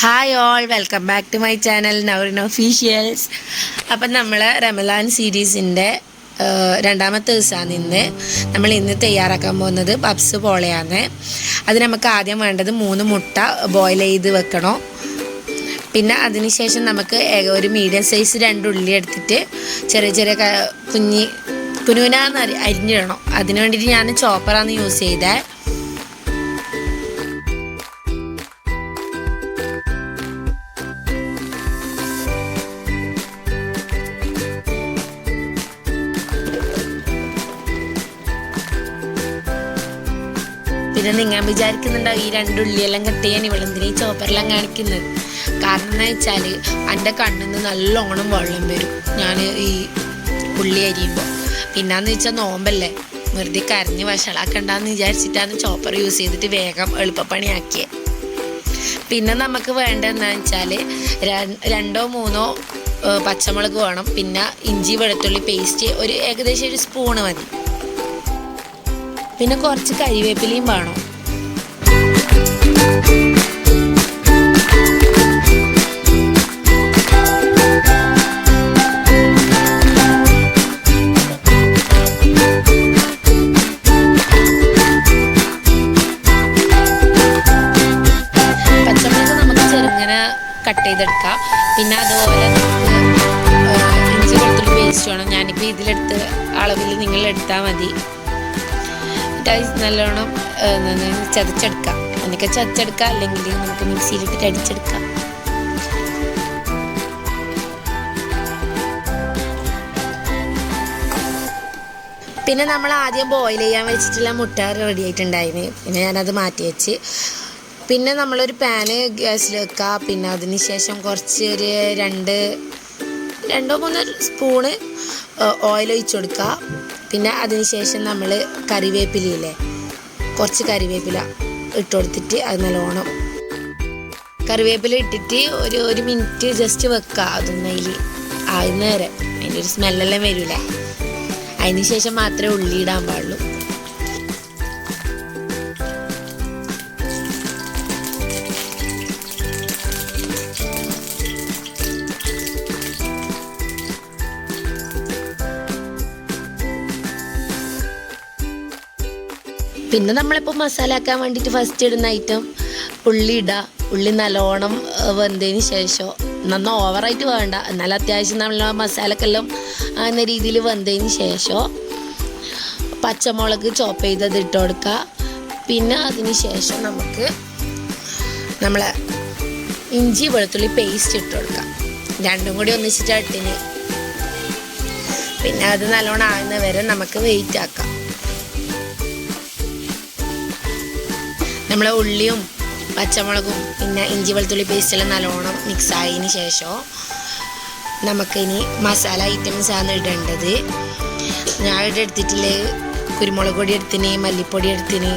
Hi all welcome back to my channel Nourin officials അപ്പം നമ്മൾ റമലാൻ സീരീസിന്റെ രണ്ടാമത്തെ ദിവസമാണ് ഇന്ന്. നമ്മൾ ഇന്ന് തയ്യാറാക്കാൻ പോകുന്നത് പപ്സ് പോളയാണ്. അത് നമുക്ക് ആദ്യം വേണ്ടത് മൂന്ന് മുട്ട ബോയിൽ ചെയ്ത് വെക്കണം. പിന്നെ അതിനുശേഷം നമുക്ക് ഒരു മീഡിയം സൈസ് രണ്ട് ഉള്ളി എടുത്തിട്ട് ചെറിയ ചെറിയ കുഞ്ഞി കുനുവിനാന്ന് അരി അരിഞ്ഞിടണം. അതിന് വേണ്ടിയിട്ട് ഞാൻ ചോപ്പറാണ് യൂസ് ചെയ്തത് പിന്നെ നിങ്ങൾ വിചാരിക്കുന്നുണ്ടാവും. ഈ രണ്ട് ഉള്ളിയെല്ലാം കട്ട് ചെയ്യാൻ ഇവളെന്തിനാ ഈ ചോപ്പറെല്ലാം കാണിക്കുന്നത്? കാരണം എന്താ വെച്ചാൽ എന്റെ കണ്ണിൽ നിന്ന് നല്ലോണം വെള്ളം വരും. ഞാൻ ഈ ഉള്ളി അരിയുമ്പോൾ പിന്നാന്ന് വെച്ചാൽ നോമ്പല്ലേ? വെറുതെ കരഞ്ഞ് വഷളാക്കണ്ടെന്ന് വിചാരിച്ചിട്ടാണ് ചോപ്പർ യൂസ് ചെയ്തിട്ട് വേഗം എളുപ്പപ്പണിയാക്കിയത് പിന്നെ നമുക്ക് വേണ്ടതെന്ന് വെച്ചാൽ രണ്ടോ മൂന്നോ പച്ചമുളക് വേണം. പിന്നെ ഇഞ്ചി വെളുത്തുള്ളി പേസ്റ്റ് ഒരു ഏകദേശം ഒരു സ്പൂണ് മതി. പിന്നെ കുറച്ച് കരിവേപ്പിലയും വേണം. നമുക്ക് കട്ട് പിന്നെ അതുപോലെ ഇഞ്ചി വെളുത്തുള്ളി പേസ്റ്റ് വേണം. ഞാനിപ്പോൾ ഇതിലെടുത്ത് അളവിൽ നിങ്ങൾ എടുത്താൽ മതി. അത് നല്ലോണം ചതച്ചെടുക്കാം. എന്നൊക്കെ ചതച്ചെടുക്കാം അല്ലെങ്കിൽ നമുക്ക് മിക്സിയിലിട്ടിട്ട് അടിച്ചെടുക്കാം. പിന്നെ നമ്മൾ ആദ്യം ബോയിൽ ചെയ്യാൻ വെച്ചിട്ടുള്ള മുട്ട റെഡി ആയിട്ടുണ്ടായിരുന്നു പിന്നെ ഞാനത് മാറ്റി വെച്ച്. പിന്നെ നമ്മളൊരു പാന് ഗ്യാസിൽ വെക്കുക പിന്നെ അതിന് ശേഷം കുറച്ച് ഒരു രണ്ട് രണ്ടോ മൂന്നോ സ്പൂണ് ഓയിൽ ഒഴിച്ചു കൊടുക്കുക. പിന്നെ അതിന് ശേഷം നമ്മൾ കറിവേപ്പിലയില്ലേ? കുറച്ച് കറിവേപ്പില ഇട്ട് കൊടുത്തിട്ട് അത് നല്ലോണം കറിവേപ്പില ഇട്ടിട്ട് ഒരു ഒരു മിനിറ്റ് ജസ്റ്റ് വെക്കുക അതൊന്നും അതിൽ ആകുന്ന വരെ അതിന്റെ ഒരു സ്മെല്ലെല്ലാം വരില്ല അതിന് ശേഷം മാത്രമേ ഉള്ളി ഇടാൻ പാടുള്ളൂ. പിന്നെ നമ്മളിപ്പോൾ മസാല ആക്കാൻ വേണ്ടിയിട്ട് ഫസ്റ്റ് ഇടുന്ന ഐറ്റം ഉള്ളി ഇടുക ഉള്ളി നല്ലോണം വെന്തതിന് ശേഷം നന്ന ഓവറായിട്ട് വേണ്ട. എന്നാൽ അത്യാവശ്യം നമ്മൾ മസാലക്കെല്ലാം എന്ന രീതിയിൽ വെന്തതിന് ശേഷം പച്ചമുളക് ചോപ്പ് ചെയ്തത് ഇട്ട് കൊടുക്കുക പിന്നെ അതിന് ശേഷം നമുക്ക് നമ്മളെ ഇഞ്ചി വെളുത്തുള്ളി പേസ്റ്റ് ഇട്ട് കൊടുക്കാം. രണ്ടും കൂടി ഒന്നിച്ചിട്ട് അട്ടിന്. പിന്നെ അത് നല്ലോണം ആകുന്ന വരെ നമുക്ക് വെയിറ്റ് ആക്കാം. നമ്മളെ ഉള്ളിയും പച്ചമുളകും പിന്നെ ഇഞ്ചി വെളുത്തുള്ളി പേസ്റ്റെല്ലാം നല്ലോണം മിക്സ് ആയതിന് ശേഷം നമുക്കിനി മസാല ഐറ്റംസ് ആണ് ഇടേണ്ടത്. ഞാൻ ഇവിടെ എടുത്തിട്ടില്ലേ കുരുമുളക് പൊടി എടുത്തിന് മല്ലിപ്പൊടി എടുത്തിന്.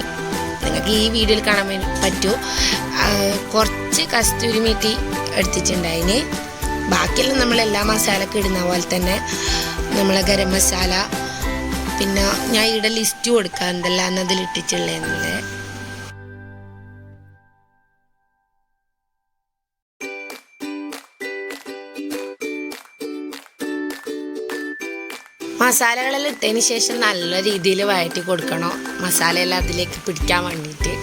നിങ്ങൾക്ക് ഈ വീഡിയോയിൽ കാണാൻ പറ്റൂ. കുറച്ച് കസ്തൂരി മീട്ടി എടുത്തിട്ടുണ്ടായിന്. ബാക്കിയെല്ലാം നമ്മൾ എല്ലാ മസാലക്കും ഇടുന്ന പോലെ തന്നെ നമ്മളെ ഗരം മസാല. പിന്നെ ഞാൻ ഇവിടെ ലിസ്റ്റ് കൊടുക്കാം എന്തെല്ലാം അതിൽ ഇട്ടിട്ടുള്ളതെന്നുള്ളത് മസാലകളെല്ലാം ഇട്ടതിന് ശേഷം നല്ല രീതിയിൽ വഴറ്റി കൊടുക്കണം. മസാലയെല്ലാം അതിലേക്ക് പിടിക്കാൻ വേണ്ടിയിട്ട്.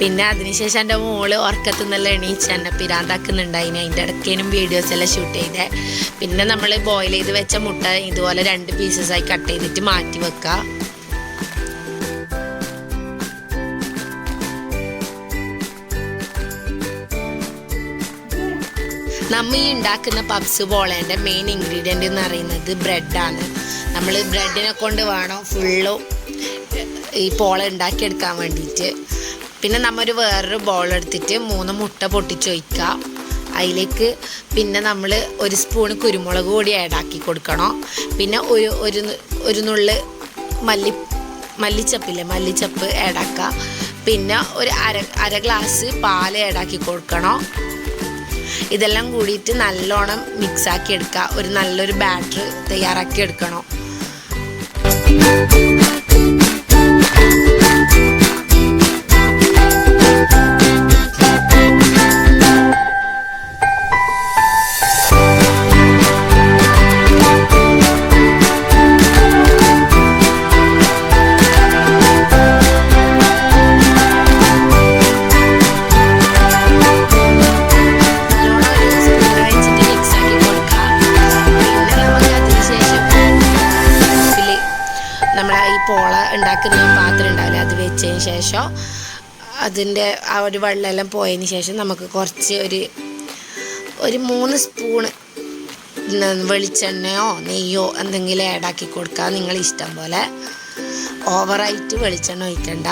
പിന്നെ അതിനുശേഷം എന്റെ മോൾ ഉറക്കത്തു നിന്നെല്ലാം എണീച്ച് എന്നെ പിരാന്താക്കുന്നുണ്ടായിന്. അതിന്റെ ഇടയ്ക്കേനും വീഡിയോസ് എല്ലാം ഷൂട്ട് ചെയ്തേ. പിന്നെ നമ്മൾ ബോയിൽ ചെയ്ത് വെച്ച മുട്ട ഇതുപോലെ രണ്ട് പീസസ് ആയി കട്ട് ചെയ്തിട്ട് മാറ്റി വെക്കുക നമ്മ ഈ ഉണ്ടാക്കുന്ന പബ്സ് പോളേന്റെ മെയിൻ ഇൻഗ്രീഡിയന്റ് എന്ന് പറയുന്നത് ബ്രെഡാണ് നമ്മൾ ബ്രെഡിനെ കൊണ്ട് വേണം ഫുള്ളും ഈ പോള ഉണ്ടാക്കിയെടുക്കാൻ വേണ്ടിയിട്ട് പിന്നെ നമ്മ ഒരു വേറൊരു ബോൾ എടുത്തിട്ട് മൂന്ന് മുട്ട പൊട്ടിച്ച് ഒഴിക്കുക. അതിലേക്ക് പിന്നെ നമ്മൾ ഒരു സ്പൂൺ കുരുമുളക് പൊടി ആക്കി കൊടുക്കണം. പിന്നെ ഒരു ഒരു ഒരു നുള്ള് മല്ലി മല്ലിച്ചപ്പില്ലേ മല്ലിച്ചപ്പ് ആഡാക്കുക പിന്നെ ഒരു അര അര ഗ്ലാസ് പാൽ ആഡാക്കി കൊടുക്കണം. ഇതെല്ലാം കൂടിയിട്ട് നല്ലോണം മിക്സാക്കി എടുക്കുക ഒരു നല്ലൊരു ബാറ്റർ തയ്യാറാക്കി എടുക്കണം. ഉണ്ടാക്കുന്ന പാത്രം ഉണ്ടാവില്ല? അത് വെച്ചതിന് ശേഷം അതിന്റെ ആ ഒരു വെള്ളമെല്ലാം പോയതിന് ശേഷം നമുക്ക് കുറച്ച് ഒരു ഒരു മൂന്ന് സ്പൂണ് വെളിച്ചെണ്ണയോ നെയ്യോ എന്തെങ്കിലും ആഡാക്കി കൊടുക്കുക നിങ്ങൾ ഇഷ്ടം പോലെ. ഓവറായിട്ട് വെളിച്ചെണ്ണ ഒഴിക്കണ്ട.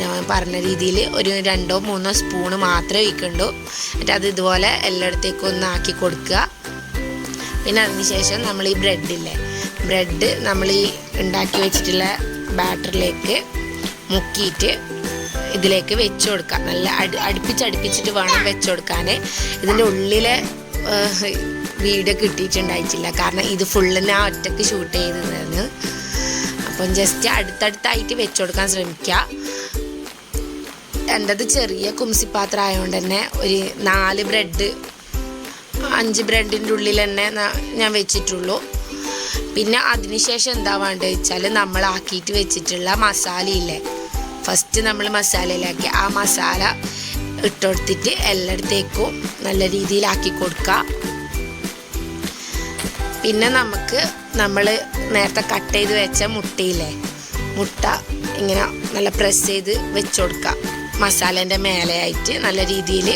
ഞാൻ പറഞ്ഞ രീതിയിൽ ഒരു രണ്ടോ മൂന്നോ സ്പൂണ് മാത്രമേ ഒഴിക്കണ്ടൂ എന്നിട്ട് അത് ഇതുപോലെ എല്ലായിടത്തേക്കും ഒന്നാക്കി കൊടുക്കുക. പിന്നെ അതിന് ശേഷം നമ്മൾ ഈ ബ്രെഡില്ലേ ബ്രെഡ് നമ്മൾ ഈ ഉണ്ടാക്കി വെച്ചിട്ടുള്ള ബാറ്ററിലേക്ക് മുക്കിയിട്ട് ഇതിലേക്ക് വെച്ച് കൊടുക്കാം. നല്ല അടു അടുപ്പിച്ചടുപ്പിച്ചിട്ട് വേണം വെച്ച് കൊടുക്കാൻ ഇതിന്റെ ഉള്ളിലെ വീഡിയോ കിട്ടിയിട്ടുണ്ടായിട്ടില്ല. കാരണം ഇത് ഫുള്ള് ഞാൻ ഒറ്റയ്ക്ക് ഷൂട്ട് ചെയ്തതാണ്. അപ്പം ജസ്റ്റ് അടുത്തടുത്തായിട്ട് വെച്ച് കൊടുക്കാൻ ശ്രമിക്കുക എന്റെത് ചെറിയ കുംസിപ്പാത്രം ആയതുകൊണ്ട് തന്നെ ഒരു നാല് ബ്രെഡ് അഞ്ച് ബ്രെഡിന്റെ ഉള്ളിൽ തന്നെ ഞാൻ വെച്ചിട്ടുള്ളൂ. പിന്നെ അതിനുശേഷം എന്താ വേണ്ടത് വെച്ചാൽ നമ്മൾ ആക്കിയിട്ട് വെച്ചിട്ടുള്ള മസാലയില്ലേ? ഫസ്റ്റ് നമ്മൾ മസാലയിലാക്കി. ആ മസാല ഇട്ടുകൊടുത്തിട്ട് എല്ലായിടത്തേക്കും നല്ല രീതിയിലാക്കി കൊടുക്കുക പിന്നെ നമുക്ക് നമ്മൾ നേരത്തെ കട്ട് ചെയ്ത് വെച്ച മുട്ടയില്ലേ? മുട്ട ഇങ്ങനെ നല്ല പ്രസ് ചെയ്ത് വെച്ച് കൊടുക്കുക മസാലേന്റെ മേലെയായിട്ട് നല്ല രീതിയിൽ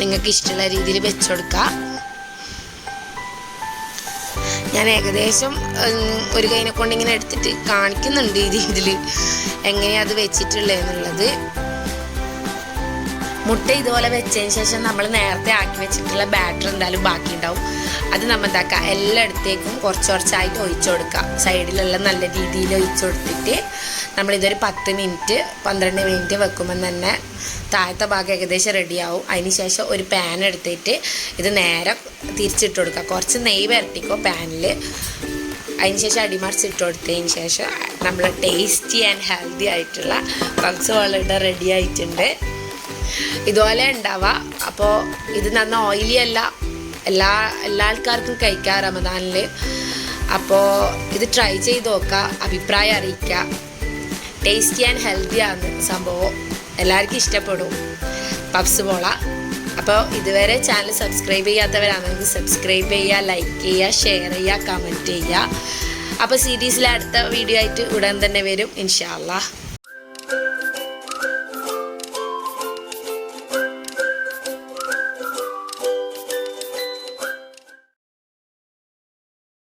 നിങ്ങൾക്ക് ഇഷ്ടമുള്ള രീതിയിൽ വെച്ച് കൊടുക്കുക ഞാൻ ഏകദേശം ഒരു കൈനെ കൊണ്ട് ഇങ്ങനെ എടുത്തിട്ട് കാണിക്കുന്നുണ്ട് ഈ രീതിയിൽ എങ്ങനെയാണ് അത് വെച്ചിട്ടുള്ളതെന്നുള്ളത് മുട്ട ഇതുപോലെ വെച്ചതിന് ശേഷം നമ്മൾ നേരത്തെ ആക്കി വെച്ചിട്ടുള്ള ബാറ്റർ എന്തായാലും ബാക്കി ഉണ്ടാവും അത് നമ്മൾ എന്താക്കുക എല്ലായിടത്തേക്കും കുറച്ച് കുറച്ചായിട്ട് ഒഴിച്ചു കൊടുക്കുക സൈഡിലെല്ലാം നല്ല രീതിയിൽ ഒഴിച്ചു കൊടുത്തിട്ട് നമ്മളിതൊരു പത്ത് മിനിറ്റ് പന്ത്രണ്ട് മിനിറ്റ് വെക്കുമ്പോൾ തന്നെ താഴത്തെ ഭാഗം ഏകദേശം റെഡിയാവും. അതിന് ശേഷം ഒരു പാൻ എടുത്തിട്ട് ഇത് നേരെ തിരിച്ചിട്ട് കൊടുക്കുക കുറച്ച് നെയ്യ് വരട്ടിക്കോ പാനിൽ അതിന് ശേഷം അടിമറിച്ചിട്ട് കൊടുത്തതിന് ശേഷം നമ്മൾ ടേസ്റ്റി ആൻഡ് ഹെൽത്തി ആയിട്ടുള്ള പബ്സ് വളരെ റെഡി ആയിട്ടുണ്ട്. ഇതുപോലെ ഉണ്ടാവുക അപ്പോൾ ഇത് നന്ന ഓയിലി അല്ല. എല്ലാ എല്ലാ ആൾക്കാർക്കും കഴിക്കാം റമദാനിൽ അപ്പോൾ ഇത് ട്രൈ ചെയ്ത് നോക്കുക അഭിപ്രായം അറിയിക്കുക ടേസ്റ്റി ആൻഡ് ഹെൽത്തി ആണ് സംഭവം. എല്ലാവർക്കും ഇഷ്ടപ്പെടും. പബ്സ് പോള അപ്പോൾ ഇതുവരെ ചാനൽ സബ്സ്ക്രൈബ് ചെയ്യാത്തവരാണെങ്കിൽ സബ്സ്ക്രൈബ് ചെയ്യുക ലൈക്ക് ചെയ്യുക ഷെയർ ചെയ്യുക കമന്റ് ചെയ്യുക അപ്പോൾ സീരീസിലെ അടുത്ത വീഡിയോ ആയിട്ട് ഉടൻ തന്നെ വരും ഇൻഷാ അല്ലാ